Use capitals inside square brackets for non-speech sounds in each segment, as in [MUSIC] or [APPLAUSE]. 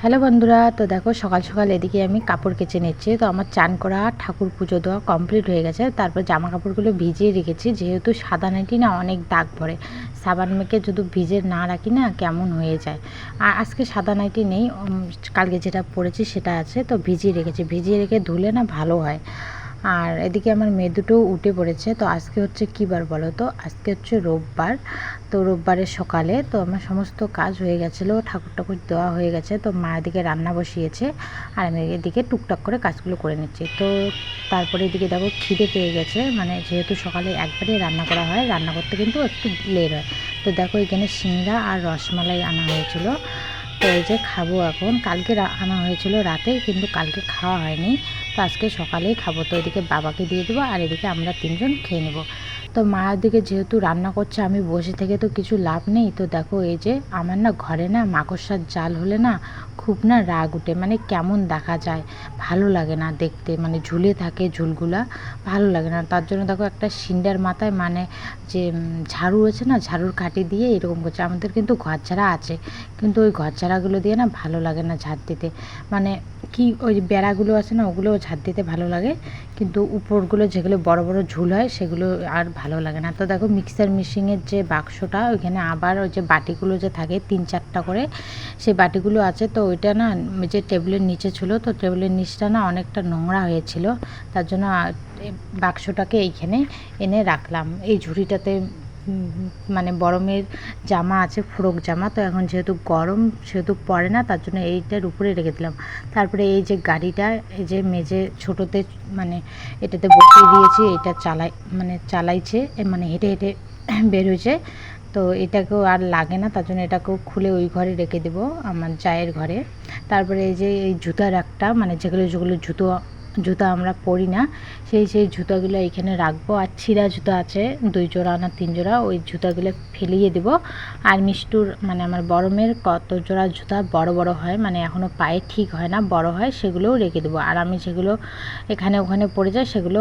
Hello বন্ধুরা, তো দেখো সকাল সকাল এদিকে আমি কাপড় কেচে নিচ্ছি। তো আমার চান করা, ঠাকুর পুজো দেওয়া কমপ্লিট হয়ে গেছে। তারপর জামা কাপড়গুলো ভিজিয়ে রেখেছি, যেহেতু সাদা নাইটি না, অনেক দাগ পড়ে। সাবান মেখে যদি ভিজে না রাখি না, কেমন হয়ে যায়? আর আজকে সাদা নাইটি নেই কালকে যেটা পরেছি সেটা আছে। তো ভিজিয়ে রেখেছি। ভিজিয়ে রেখে ধুলে না ভালো হয়। আর এদিকে আমার মেয়ে দুটো উঠে পড়েছে। তো আজকে হচ্ছে কী বার বলো তো? আজকে হচ্ছে রোববার। তো রোববারের সকালে তো আমার সমস্ত কাজ হয়ে গেছিল ঠাকুর ঠাকুর দেওয়া হয়ে গেছে। তো মা এদিকে রান্না বসিয়েছে আর আমি এদিকে টুকটাক করে কাজগুলো করে নিচ্ছি। তো তারপরে এদিকে দেখো খিদে পেয়ে গেছে মানে যেহেতু সকালে একবারে রান্না করা হয়, রান্না করতে কিন্তু একটু লেট হয়। তো দেখো এখানে সিংড়া আর রসমালাই আনা হয়েছিল। তো এই যে খাব এখন। কালকে আনা হয়েছিল রাতে, কিন্তু কালকে খাওয়া হয়নি। তো আজকে সকালেই খাব। তো এদিকে বাবাকে দিয়ে দেবো আর এদিকে আমরা তিনজন খেয়ে নেব। তো মায়ের দিকে যেহেতু রান্না করছে, আমি বসে থেকে তো কিছু লাভ নেই। তো দেখো, এই যে আমার না ঘরে না মাকড়সার জাল হলে না খুব না রাগ উঠে মানে কেমন দেখা যায়। ভালো লাগে না দেখতে মানে ঝুলে থাকে ঝুলগুলা, ভালো লাগে না। তার জন্য দেখো একটা সিন্ডার মাথায় মানে যে ঝাড়ু আছে না, ঝাড়ুর কাঠি দিয়ে এরকম করছে। আমাদের কিন্তু ঘর ঝাড়া আছে, কিন্তু ওই ঘর ঝাড়াগুলো দিয়ে না ভালো লাগে না ঝাড় দিতে। মানে কি ওই বেড়াগুলো আছে না ওগুলো ঝাড় দিতে ভালো লাগে। কিন্তু উপরগুলো যেগুলো বড় বড় ঝুল হয়, সেগুলো আর ভালো লাগে না। তো দেখো মিক্সার মেশিনের যে বাক্সটা, ওইখানে আবার ওই যে বাটিগুলো যে থাকে তিন চারটা করে, সেই বাটিগুলো আছে। তো ওইটা না যে টেবিলের নিচে ছিল, তো টেবিলের নিচটা না অনেকটা নোংরা হয়েছিল। তার জন্য বাক্সটাকে এইখানে এনে রাখলাম। এই ঝুড়িটাতে মানে গরমের জামা আছে, ফ্রক জামা। তো এখন যেহেতু গরম, সেহেতু পরে না, তার জন্য এইটার উপরে রেখে দিলাম। তারপরে এই যে গাড়িটা, এই যে মেজে ছোটোতে মানে এটাতে বসিয়ে দিয়েছি, এটা চালাই মানে চালাইছে মানে হেঁটে হেঁটে বের তো এটাকেও আর লাগে না, তার জন্য এটাকেও খুলে ওই ঘরে রেখে দেবো, আমার জায়ের ঘরে। তারপরে এই যে এই জুতার একটা মানে যেগুলো যেগুলো জুতো জুতা আমরা পরি না। সেই সেই জুতাগুলো এখানে রাখব। আর ছিঁড়া জুতা আছে, দুই জোড়া না তিন জোড়া, ওই জুতাগুলো ফেলিয়ে দেবো। আর মিষ্টুর মানে আমার বড় মেয়ের কত জোড়া জুতা বড় বড় হয় মানে এখনও পায়ে ঠিক হয় না, বড় হয়, সেগুলোও রেখে দেবো। আর আমি যেগুলো এখানে, ওখানে পড়ে যায় সেগুলো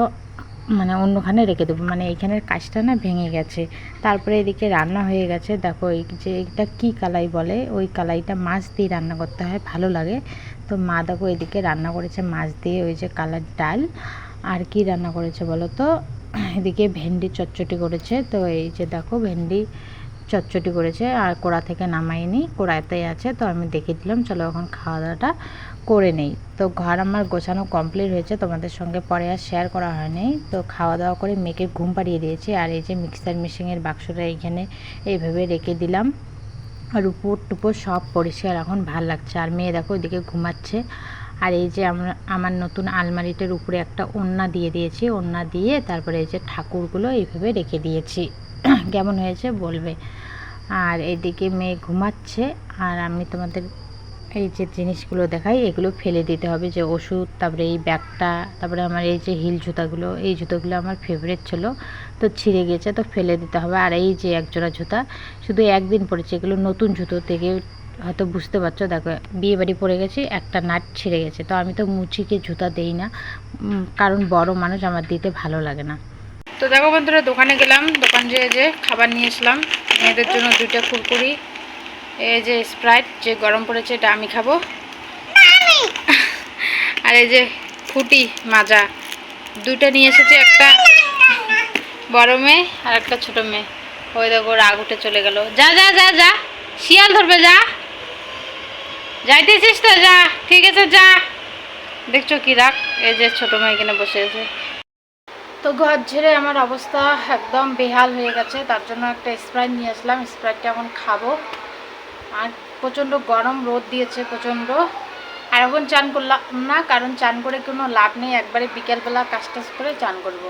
মানে অন্যখানে রেখে দেবো। মানে এইখানের কাজটা না ভেঙে গেছে। তারপরে এদিকে রান্না হয়ে গেছে। দেখো এই যে এটা কী কালাই বলে? ওই কালাইটা মাছ দিয়ে রান্না করতে হয়, ভালো লাগে। তো মা দেখো এদিকে রান্না করেছে মাছ দিয়ে ওই যে কালার ডাল। আর কি রান্না করেছে বলো তো? এদিকে ভেন্ডি চটচটি করেছে। তো এই যে দেখো ভেন্ডি চচ্চটি করেছে আর কোড়া থেকে নামাইনি কোড়াতেই আছে, তো আমি দেখে দিলাম, চলো এখন খাওয়া দাওয়াটা করে নেই। তো ঘর আমার গোছানো কমপ্লিট হয়েছে, তোমাদের সঙ্গে পরে আর শেয়ার করা হয়নি। তো খাওয়া দাওয়া করে মেয়েকে ঘুম পাড়িয়ে দিয়েছি, আর এই যে মিক্সার মেশিনের বাক্সটা এইখানে এইভাবে রেখে দিলাম। আর উপর টুপর সব পরিষ্কার, এখন ভালো লাগছে। আর মেয়ে দেখো ওইদিকে ঘুমাচ্ছে। আর এই যে আমরা, আমার নতুন আলমারিটার উপরে একটা ওড়না দিয়ে দিয়েছি, ওড়না দিয়ে তারপরে এই যে ঠাকুরগুলো এইভাবে রেখে দিয়েছি। [COUGHS] কেমন হয়েছে বলবে। আর এদিকে মেয়ে ঘুমাচ্ছে, আর আমি তোমাদের এই যে জিনিসগুলো দেখাই, এগুলো ফেলে দিতে হবে যে ওষুধ, তারপরে এই ব্যাগটা, তারপরে আমার এই যে হিল জুতাগুলো, এই জুতোগুলো আমার ফেভারিট ছিল, তো ছিঁড়ে গেছে, তো ফেলে দিতে হবে। আর এই যে একজোড়া জুতা, শুধু একদিন পরেছে, এগুলো নতুন জুতো থেকে হয়তো বুঝতে পারছ, দেখো বিয়ে বাড়ি পরে গেছি, একটা নাট ছিঁড়ে গেছে, তো আমি তো মুচিকে জুতা দেই না কারণ বড় মানুষ, আমার দিতে ভালো লাগে না। তো দেখো বন্ধুরা, দোকানে গেলাম, দোকান যেয়ে যে খাবার নিয়ে এসলাম। মেয়েদের জন্য দুইটা কুরকুরি এই যে স্প্রাইট যে গরম পড়েছে এটা আমি খাব। আর এই যে ফুটি মাজা, দুইটা নিয়ে এসেছে, একটা বড় মেয়ে আর একটা ছোট মেয়ে। ওই দেখো, রাগ উঠে চলে গেল। যা যা যা যা, শিয়াল ধরবে, যা। যাইতেছিস তো, যা, ঠিক আছে, যা। দেখছ কি রাগ? এই যে ছোট মেয়ে এখানে বসে আছে। তো ঘর ঝেড়ে আমার অবস্থা একদম বেহাল হয়ে গেছে, তার জন্য একটা স্প্রাইট নিয়ে আসলাম। স্প্রাইটটা এখন খাব। আর প্রচণ্ড গরম, রোদ দিয়েছে প্রচণ্ড। আর এখন চান করলাম না, কারণ চান করে কোনো লাভ নেই। একবারে বিকেলবেলা কাজ টাজ করে চান করব,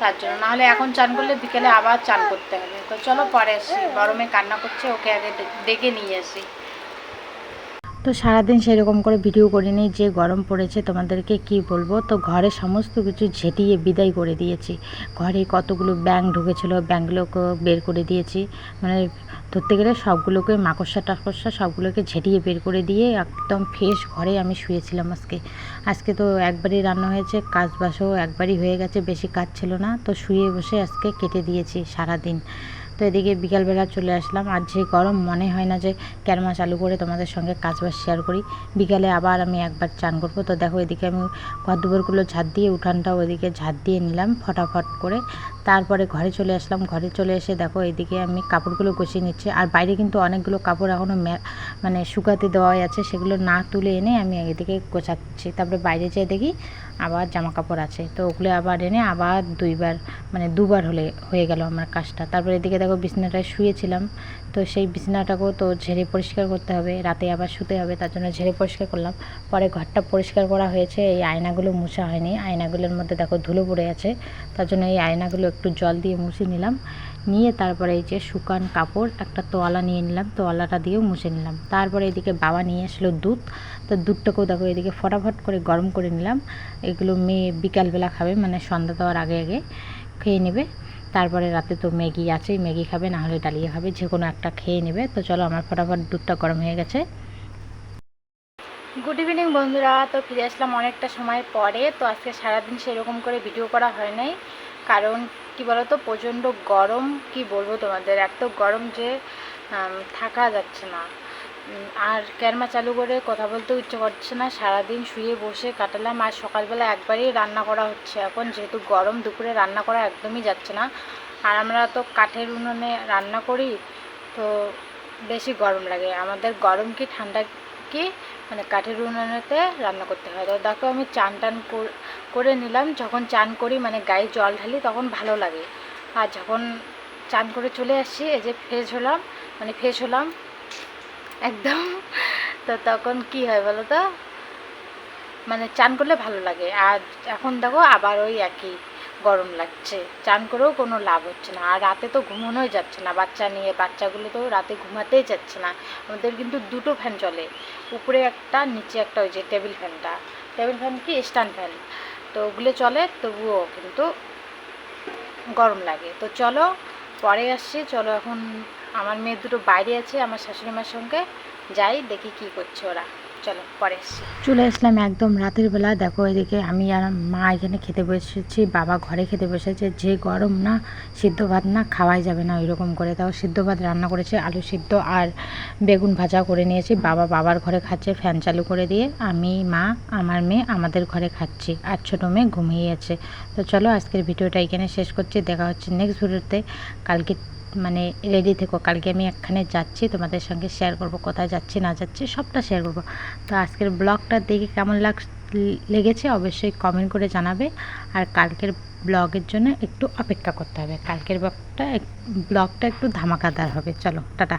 তার জন্য। নাহলে এখন চান করলে বিকেলে আবার চান করতে হবে। তো চলো পরে আসি। গরমে কান্না করছে, ওকে আগে ডেকে নিয়ে আসি। তো সারাদিন সেরকম করে ভিডিও করিনি যে গরম পড়েছে, তোমাদেরকে কি বলব? তো ঘরে সমস্ত কিছু ঝেঁটিয়ে বিদায় করে দিয়েছি। ঘরে কতগুলো ব্যাং ঢুকেছিল ব্যাংগুলোকে বের করে দিয়েছি। মানে ধরতে গেলে সবগুলোকে মাকড়সা টাকড়সা সবগুলোকে ঝেঁটিয়ে বের করে দিয়ে একদম ফ্রেশ ঘরে আমি শুয়েছিলাম আজকে। আজকে তো একবারই রান্না হয়েছে কাজ বাসও একবারই হয়ে গেছে, বেশি কাজ ছিল না। তো শুয়ে বসে আজকে কেটে দিয়েছি সারাদিন। তো এদিকে বিকালবেলা চলে আসলাম। আর যে গরম, মনে হয় না যে ক্যারমা চালু করে তোমাদের সঙ্গে কাজবাজ শেয়ার করি। বিকালে আবার আমি একবার চান করব। তো দেখো এদিকে আমি ঘর দুপুরগুলো ঝাঁট দিয়ে, উঠানটাও ওদিকে ঝাঁট দিয়ে নিলাম, ফটাফট করে। তারপরে ঘরে চলে আসলাম। ঘরে চলে এসে দেখো এদিকে আমি কাপড়গুলো গুছিয়ে নিচ্ছি। আর বাইরে কিন্তু অনেকগুলো কাপড় এখনও মানে শুকাতে দেওয়াই আছে। সেগুলো না তুলে এনে আমি এদিকে গোছাচ্ছি। তারপরে বাইরে যেয়ে দেখি আবার জামা কাপড় আছে। তো ওগুলো আবার এনে আবার দুইবার মানে দুবার হলে, হয়ে গেল আমার কাজটা। তারপরে এদিকে দেখো বিছনাটায় শুয়েছিলাম। তো সেই বিছনাটাকেও তো ঝেড়ে পরিষ্কার করতে হবে। রাতে আবার শুতে হবে, তার জন্য ঝেড়ে পরিষ্কার করলাম। পরে ঘরটা পরিষ্কার করা হয়েছে, এই আয়নাগুলো মুছা হয়নি। আয়নাগুলোর মধ্যে দেখো ধুলো পড়ে আছে, তার জন্য এই আয়নাগুলো একটু জল দিয়ে মুছে নিলাম। নিয়ে তারপরে এই যে শুকান কাপড়, একটা তোয়ালা নিয়ে নিলাম, তোয়ালাটা দিয়েও মুছে নিলাম। তারপরে এদিকে বাবা নিয়ে আসলো দুধ। তো দুধটাকেও দেখো এদিকে ফটাফট করে গরম করে নিলাম। এগুলো মেয়ে বিকালবেলা খাবে মানে সন্ধ্যা দেওয়ার আগে আগে খেয়ে নেবে। তারপরে রাতে তো ম্যাগি আছেই ম্যাগি খাবে, না হলে ডালিয়া খাবে যে কোনো একটা খেয়ে নেবে। তো চলো, আমার ফটাফট দুধটা গরম হয়ে গেছে। গুড ইভিনিং বন্ধুরা, তো ফিরে আসলাম অনেকটা সময় পরে। তো আজকে সারাদিন সেরকম করে ভিডিও করা হয় নাই। কারণ, কি বলতো, প্রচণ্ড গরম, কি বলব তোমাদের? এত গরম যে থাকা যাচ্ছে না। আর ক্যারমা চালু করে কথা বলতে ইচ্ছে করছে না। সারাদিন শুয়ে বসে কাটালাম আর সকালবেলা একবারই রান্না করা হচ্ছে। এখন যেহেতু গরম, দুপুরে রান্না করা একদমই যাচ্ছে না। আর আমরা তো কাঠের উনুনে রান্না করি, তো বেশি গরম লাগে। আমাদের গরম কি, ঠান্ডা কি? মানে কাঠের উনুনেতে রান্না করতে হয়। তো দেখো আমি চান টান করে নিলাম। যখন চান করি মানে গায়ে জল ঢালি, তখন ভালো লাগে। আর যখন চান করে চলে আসছি, এই যে ফ্রেশ হলাম মানে ফ্রেশ হলাম একদম। তো তখন কি হয় বলো তো? মানে চান করলে ভালো লাগে। আর এখন দেখো আবার ওই একই গরম লাগছে। চান করেও কোনো লাভ হচ্ছে না। আর রাতে তো ঘুমানোই যাচ্ছে না। বাচ্চা নিয়ে, বাচ্চাগুলো তো রাতে ঘুমাতেই যাচ্ছে না। আমাদের কিন্তু দুটো ফ্যান চলে। উপরে একটা, নিচে একটা ওই যে টেবিল ফ্যানটা। টেবিল ফ্যান কি? Stand fan. তো ওগুলো চলে, তবুও কিন্তু গরম লাগে। তো চলো, পরে আসছি। চলো এখন আমার মেয়ে দুটো বাইরে আছে, আমার শাশুড়ি মার সঙ্গে যাই, দেখি কি করছে ওরা। চলো, পরে আসছি। চলে আসলাম একদম রাতের বেলা। দেখো এদিকে আমি আর মা এখানে খেতে বসেছি, বাবা ঘরে খেতে বসেছে। যে গরম না, সিদ্ধ ভাত না খাওয়াই যাবে না ওইরকম করে। তাও সিদ্ধ ভাত রান্না করেছে, আলু সিদ্ধ আর বেগুন ভাজা করে নিয়েছি। বাবা বাবার ঘরে খাচ্ছে, ফ্যান চালু করে দিয়ে আমি, মা, আমার মেয়ে আমাদের ঘরে খাচ্ছি। আর ছোটো মেয়ে ঘুমিয়ে আছে। তো চলো আজকের ভিডিওটা এখানে শেষ করছি। দেখা হচ্ছে নেক্সট ভিডিওতে। কালকে মানে রেডি থেকো। কালকে আমি একখানে যাচ্ছি, তোমাদের সঙ্গে শেয়ার করব, কোথায় যাচ্ছি, না যাচ্ছি, সবটা শেয়ার করব। তো আজকের ব্লগটা দেখে কেমন লাগ, লেগেছে অবশ্যই কমেন্ট করে জানাবে। আর কালকের ব্লগের জন্য একটু অপেক্ষা করতে হবে। কালকের ব্লগটা ব্লগটা একটু ধামাকাদার হবে। চলো, টাটা।